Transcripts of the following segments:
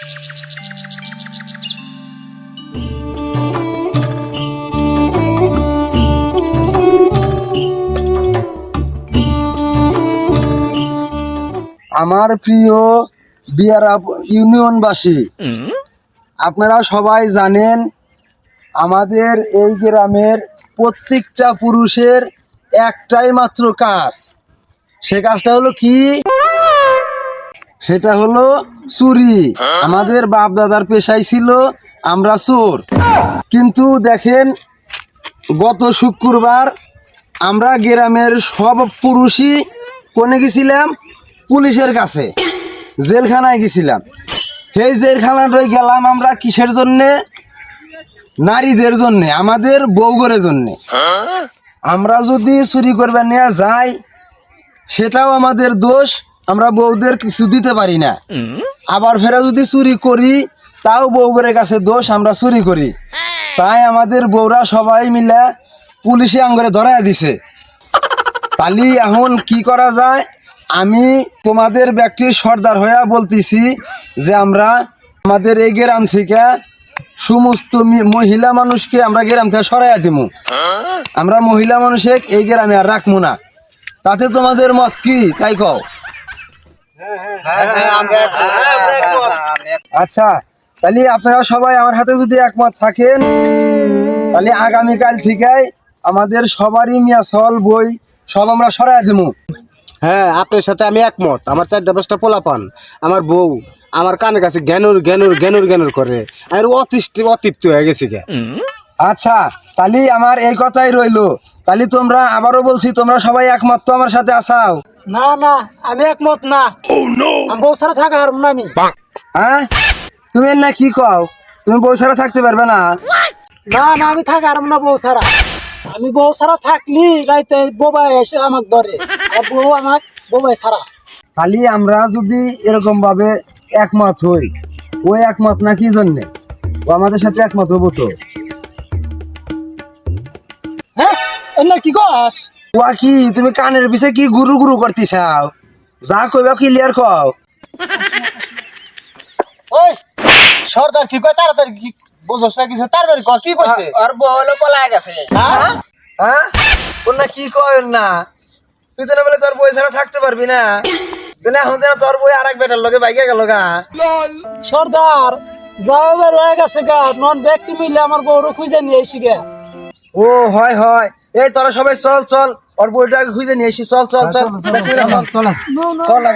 আমার প্রিয় বিয়ারা ইউনিয়নবাসী আপনারা সবাই জানেন আমাদের এই গ্রামের প্রত্যেকটা পুরুষের একটাই মাত্র কাজ। সে কাজটা হলো কি? সেটা হলো চুরি। আমাদের বাপ দাদার পেশাই ছিল আমরা চোর। কিন্তু দেখেন গত শুক্রবার আমরা গ্রামের সব পুরুষই কোনে গেছিলাম? পুলিশের কাছে। জেলখানায় গেছিলাম। সেই জেলখানায় গেলাম আমরা কিসের জন্যে? নারীদের জন্যে আমাদের বউগরের জন্যে। আমরা যদি চুরি করবে নিয়ে যাই সেটাও আমাদের দোষ। আমরা বউদের কিছু দিতে পারি না। আবার ফেরা যদি চুরি করি, তাও বউগরের কাছে দোষ আমরা চুরি করি। তাই আমাদের বউরা সবাই মিলে পুলিশে আঙ্গরে ধরায় দিছে। তালি এখন কি করা যায়? আমি তোমাদের ব্যক্তির সর্দার হইয়া বলতেছি যে আমরা আমাদের এই গ্রাম থেকে সমস্ত মহিলা মানুষকে আমরা গ্রাম থেকে সরাইয়া দিব আমরা মহিলা মানুষে এই গ্রামে আর রাখব না। তাতে তোমাদের মত কি? তাই কও। আচ্ছা তাহলে আপনারা সবাই আমার হাতে যদি একমত থাকেন তাহলে আগামীকাল থেকে আমাদের সবারই মিয়া সল বই সব আমরা সরাই দেবো হ্যাঁ আপনার সাথে আমি একমত। আমার চারটা পাঁচটা পোলা পান আমার বউ আমার কানের কাছে জ্ঞানুর জ্ঞানুর জ্ঞানুর জ্ঞানুর করে। আমি অতিষ্ঠ অতৃপ্ত হয়ে গেছি গে। আচ্ছা তাহলে আমার এই কথাই রইল। তাহলে তোমরা আবারও বলছি তোমরা সবাই একমত তো আমার সাথে আসাও। না না আমি একমত না। আমি বউ ছাড়া থাকা হারব না আমি। হ্যাঁ তুমি এর না কি কও? তুমি বউ ছাড়া থাকতে পারবে না। না না আমি থাকা হারব না বউ ছাড়া। আমি বউ ছাড়া থাকলি রাইতে বোবাই এসে আমাকে ধরে। আর বউ আমাক বোবাই ছাড়া। খালি আমরা যদি এরকম ভাবে একমত হই ও একমত না কি জন্যে? ও আমাদের সাথে একমত হব তো। হ্যাঁ? কি কস? কি তুমি কানের পিছে কি গুরু গুরু করতেছাও? যা কইবা ক্লিয়ার কও। ওই সর্দার কি কয়? তাড়াতাড়ি কি বোঝস না কিছু? তাড়াতাড়ি কর কি কইছে? আর বউ পলায় গেছে। হ্যাঁ না কি কয় না? তুই তো না বলে তোর বই ছাড়া থাকতে পারবি না। তুই না এখন তো তোর বই আরেক বেটার লগে বাইকে গেল গা। সর্দার যাও বের হয়ে গেছে গা। নন ব্যক্তি মিলে আমার বউরও খুঁজে নিয়ে এসি গে। ও হয় হয়। এই তোরা সবাই চল চল। ওর বইটাকে খুঁজে নিয়ে এসি চল চল চল। চল চল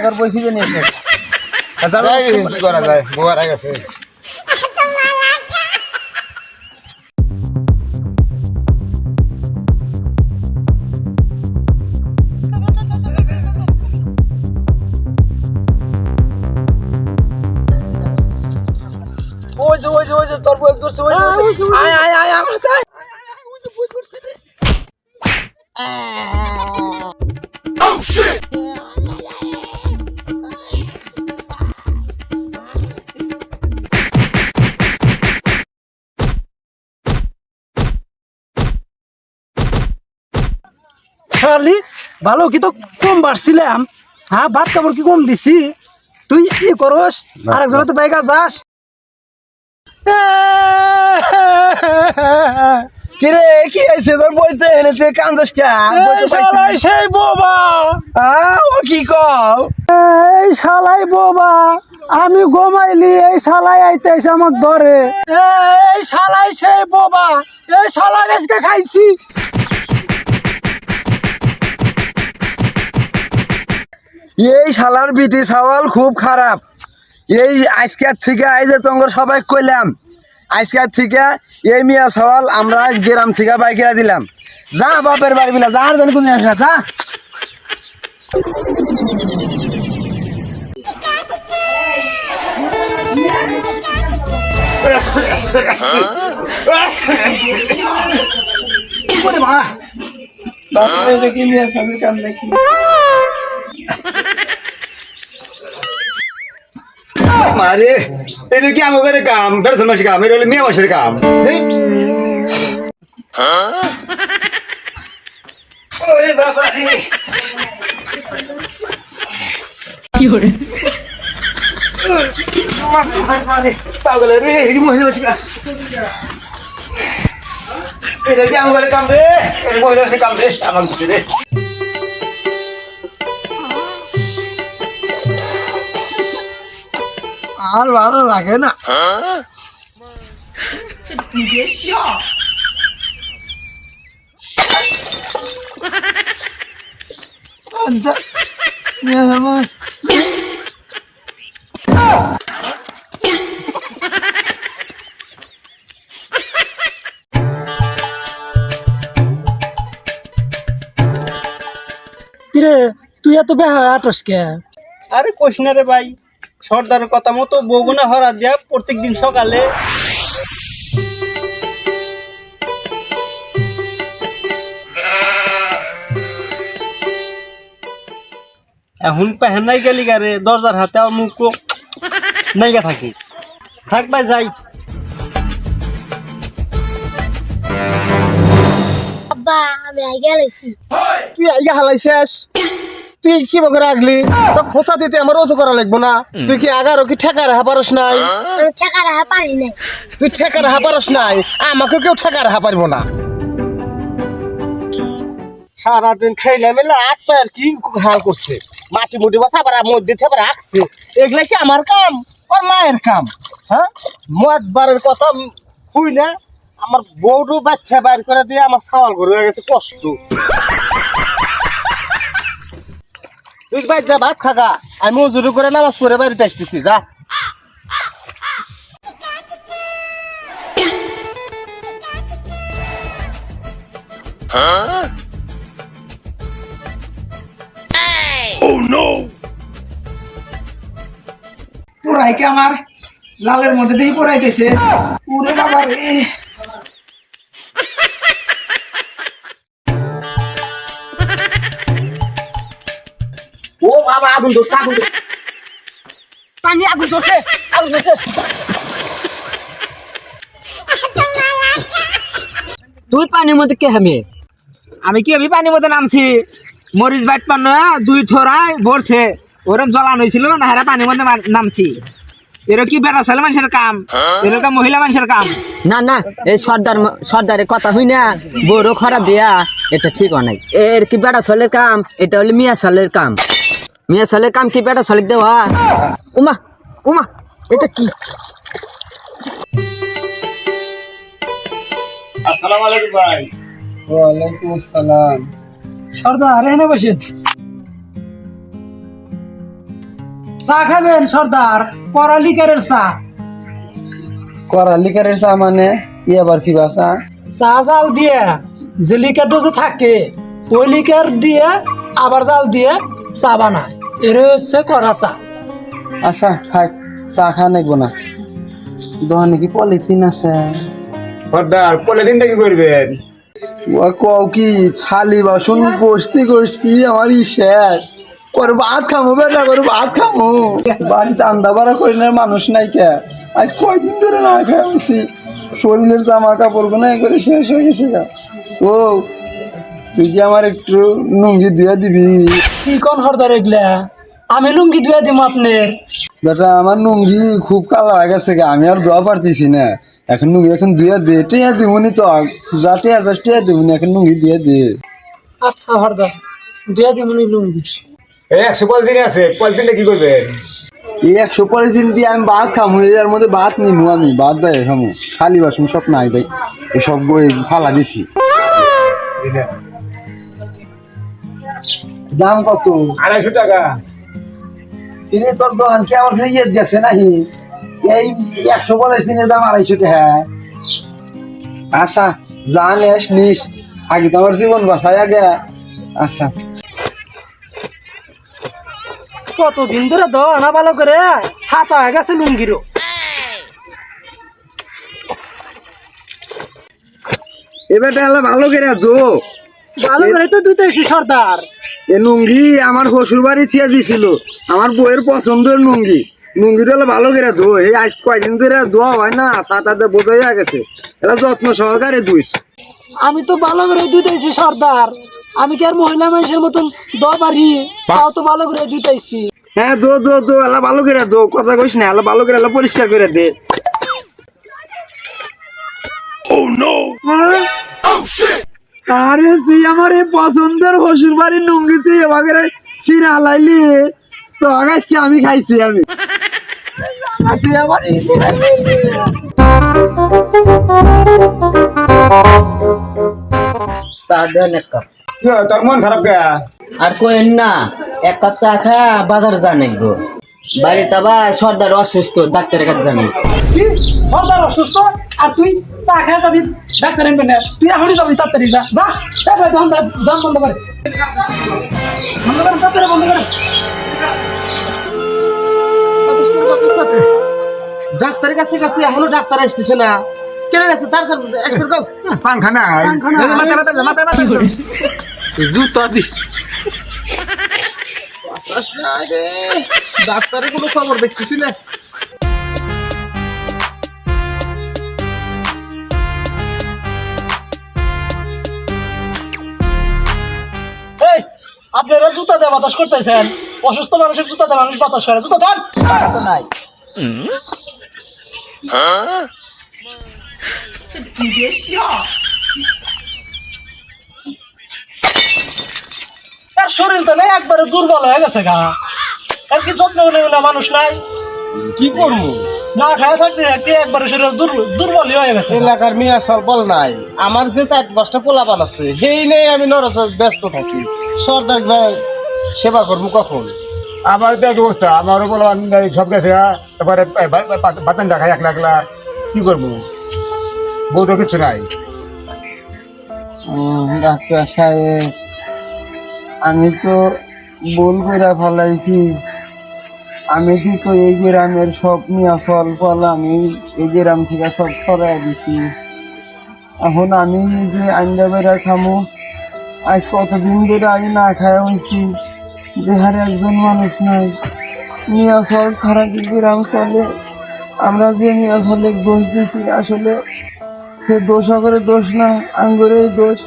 ওর বই খুঁজে নিয়ে এসে কি করা যায়? বউ গেছে। ওই যে ওই যে ওই যে তোর বই ধরছে ওই যে, ওই যে। আয় আয় আয় আমার তাই ভালো কি তো কম বাড়ছিলাম। হ্যাঁ ভাত কাপড় কি কম দিছি? তুই ই করস আরেকজনের তো বাইকা যাস। কিরে কি হয়েছে? তোর কান্দস শালাই সেই বোবা। ও কি কও? এই শালাই বোবা আমি ঘুমাইলি এই শালাই আইতে এসে আমাক ধরে এই শালাই সেই বোবা এই শালাই আজকে খাইছি। এই শালার বিটি সাওয়াল খুব খারাপ। এই আজকের থেকে যে তোমার সবাই কইলাম, আজকের থেকে এই মিয়া সাওয়াল আমরা গ্রাম থেকে বাইকেরা দিলাম। যা বাপের বাড়ি বিলা যা আর কোনো আসে যা। মারে। এটা কি আমাদের কাম? বেড়া ধর্মাসি কাম এটা হলো মেয়ে মাসের কাম। ওরে বাবা রে। পাগলের রে এই মহিলা বসে এটা কি আমার কাম রে? মহিলা কাম রে আমার রে আর ভালো লাগে না। কিরে তুই এত বেহা আটস কে? আরে কোশ না রে ভাই সর্দারের কথা মতো বগুনা হরা দিয়া প্রত্যেক দিন সকালে এখন পেহেন নাই গেলি গারে দরজার হাতে আমার মুখ নাইগা থাকি। থাক ভাই যাই। আব্বা আমি আগে লাইছি। তুই আইয়া হালাইছিস? তুই কি বকে রাখলি? তো খোঁচা দিতে আমার অজু করা লাগবো না। তুই কি আগারও কি ঠেকা রাখা পারস নাই? আমি টাকা রাখা পারি নাই। তুই ঠেকা রাখা পারস নাই আমাকে কেউ ঠেকা রাখা পারব না। সারাদিন খাইলে মেলে হাত পায়ের কি হাল করছে? মাটি মুটি বসা আবার মধ্যে থেকে রাখছে এগুলা কি আমার কাম? ওর মায়ের কাম হ্যাঁ? মদ বারের কথা হুই না। আমার বউটু বাচ্চা বাইর করে দিয়ে আমার সাওয়াল করে হয়ে গেছে কষ্ট। তুই ভাই যা ভাত খাগা আমি উজুরি করে নামাজ পড়ে বাড়িতে আসতেছি যা। পুরাইকে আমার? লালের মধ্যে দিয়ে পুরাইতেছে পুরে বাবা রে আগুন ধরছে আগুন পানি আগুন ধরছে আগুন ধরছে। তুই পানির মধ্যে কে হামে? আমি কি আমি পানির মধ্যে নামছি? মরিচ বাইট পান্ন দুই থোড়াই ভরছে। ওরম জ্বলান হয়েছিল না হেরা পানির মধ্যে নামছি। এর কি বেড়া ছেলে মানুষের কাম? এরকম মহিলা মানুষের কাম? না না, এই সর্দার সর্দারের কথা হই না, বড় খারাপ দেয়া, এটা ঠিক অনেক। এর কি বেটা ছেলের কাম? এটা হলো মিয়া ছেলের কাম। মিয়া ছেলের কাম কি বেটা ছেলের দেওয়া? উমা উমা এটা কি? ওয়ালাইকুম আসসালাম। সর্দার এনে বসেন। চা খাবেন সর্দার? পড়ালিকারের চা। করা লিকারের চা মানে? ই আবার কি বাসা চা? জাল দিয়ে যে লিকার ডোজে থাকে ওই লিকার দিয়ে আবার জাল দিয়ে চা বানায় এর হচ্ছে করা চা। আচ্ছা থাক চা খা নেব না। দোকানে কি পলিথিন আছে? সর্দার পলে দিনটা কি করবেন? ও কও কি থালি বাসন গোষ্ঠী গোষ্ঠী আমার শেষ। করে ভাত খামো বেটা করে ভাত খামো। বাড়িতে আন্দা বাড়া করি না মানুষ নাই কে? আজ কয়দিন ধরে না খাই বসি। শরীরের জামা কাপড়গুলো করে শেষ হয়ে গেছে ও তুই কি আমার একটু নুঙ্গি ধুয়ে দিবি? কি কোন হরদার এগুলা? আমি লুঙ্গি ধুয়ে দিব আপনার। বেটা আমার নুঙ্গি খুব কালো হয়ে গেছে গা আমি আর ধোয়া পারতেছি না। এখন নুঙ্গি এখন ধুয়ে দে টিয়া দিবনি তো। যা টিয়া যাস টিয়া দিবনি এখন নুঙ্গি ধুয়ে দে। আচ্ছা হরদার ধুয়ে দিব লুঙ্গি। একশো পলিথিন আছে পলিথিনটা কি করবেন? এই একশো পলিথিন দিয়ে আমি ভাত খামু এর মধ্যে ভাত নিমু আমি ভাত বাইরে খামু। খালি বাসন সব নাই ভাই এসব বই ফালা দিছি। দাম কত? আড়াইশো টাকা। তিনি তোর দোকান কি আমার ফিরে ইয়ে গেছে নাহি এই একশো পলিথিনের দাম আড়াইশো টাকা। আচ্ছা যা নেস নিস। আগে তো আমার জীবন বাঁচাই আগে। আচ্ছা। কতদিন ধরে দ না ভালো করে? ছাতা হয়ে গেছে লুঙ্গিরও। এবার ভালো করে দো ভালো করে তো দুইতেছি সর্দার। এ লুঙ্গি আমার শ্বশুর বাড়ি থিয়া দিছিল। আমার বইয়ের পছন্দের লুঙ্গি লুঙ্গিটা হলো ভালো করে ধো। এই আজ কয়দিন ধরে ধোয়া হয় না সাঁতারতে বোঝাই গেছে। এটা যত্ন সহকারে ধুইস। আমি তো ভালো করে দুইতেছি সর্দার। আমি কি আর মহিলা মানুষের মতন দ পারি তাও তো ভালো করে দুইতেছি হ্যাঁ দো দো দো আল্লাহ ভালো করে দো কথা কইস না আল্লাহ ভালো করে আল্লাহ পরিষ্কার করে দে। আরে তুই আমার এই পছন্দের শ্বশুর বাড়ির নুঙ্গিতে এবারে চিরা লাইলি তো আগাইছি আমি খাইছি আমি। আর তুই আমার তোর মন খারাপ কে? আর কোয়েন না এক কাপ চা খা বাজার জানে গো বাড়িতে আবার সর্দার অসুস্থ ডাক্তারের কাছে জানি কি? সর্দার অসুস্থ? আর তুই চা খাই যাবি? ডাক্তার এনবে না। তুই এখনই যাবি তাড়াতাড়ি যা। যা। এই ভাই দম দম বন্ধ করে। বন্ধ করে তাড়াতাড়ি বন্ধ করে। ডাক্তারের কাছে কাছে এখনও ডাক্তার আসতেছে না। কেন গেছে? তার এক্সপার্ট কম পাংখা না মাথা মাথা মাথা মাথা জুতা দি। ডাক্তারের কোনো খবর দেখতেছি না। আপনারা জুতা দিয়ে বাতাস করতেছেন। অসুস্থ মানুষের জুতা দিয়ে মানুষ বাতাস করে। জুতা ধর! তো নাই। আর শরীর তো নেই একবারে দুর্বল হয়ে গেছে গা। আর কি যত্ন নেবে মানুষ নাই? কি করব? না খাওয়া থাকতে থাকতে একবারে শরীর দুর্বল হয়ে গেছে এলাকার মিয়া সরবল নাই। আমার যে চার পাঁচটা পোলাপান আছে সেই নেই আমি নরচ ব্যস্ত থাকি। সর্দার ভাই সেবা করব কখন? আমার তো এক অবস্থা। আমার বলো আমি সব গেছে এবারে বাতান দেখায় একলা একলা কি করব? বউটা কিছু নাই। ডাক্তার সাহেব আমি তো ভুল করে ফেলাইছি। আমি কি তো এই গ্রামের সব মিয়া সল ফল আমি এই গ্রাম থেকে সব সরাই দিছি। এখন আমি যে আন্দা বেড়া খামো আজ কতদিন ধরে আমি না খায় হয়েছি বিহারে একজন মানুষ নাই। মিয়া সল ছাড়া কি গ্রাম চলে। আমরা যে মিয়া সলে দোষ দিছি, আসলে সে দোষ করে দোষ না, আঙ্গুরে দোষ।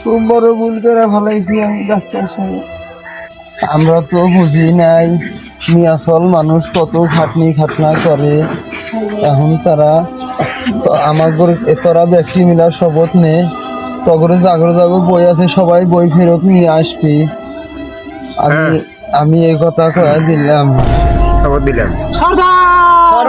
খুব বড় ভুল করে ফেলাইছি আমি ডাক্তার সাহেব। আমরা তো বুঝি নাই মিয়াসল মানুষ কত খাটনি খাটনা করে। এখন তারা আমার তোরা ব্যক্তি মিলা শপথ নে। তগরে জাগরে যাব বই আছে সবাই বই ফেরত নিয়ে আসবি। আমি আমি এই কথা কয়ে দিলাম। খবর দিলাম। তার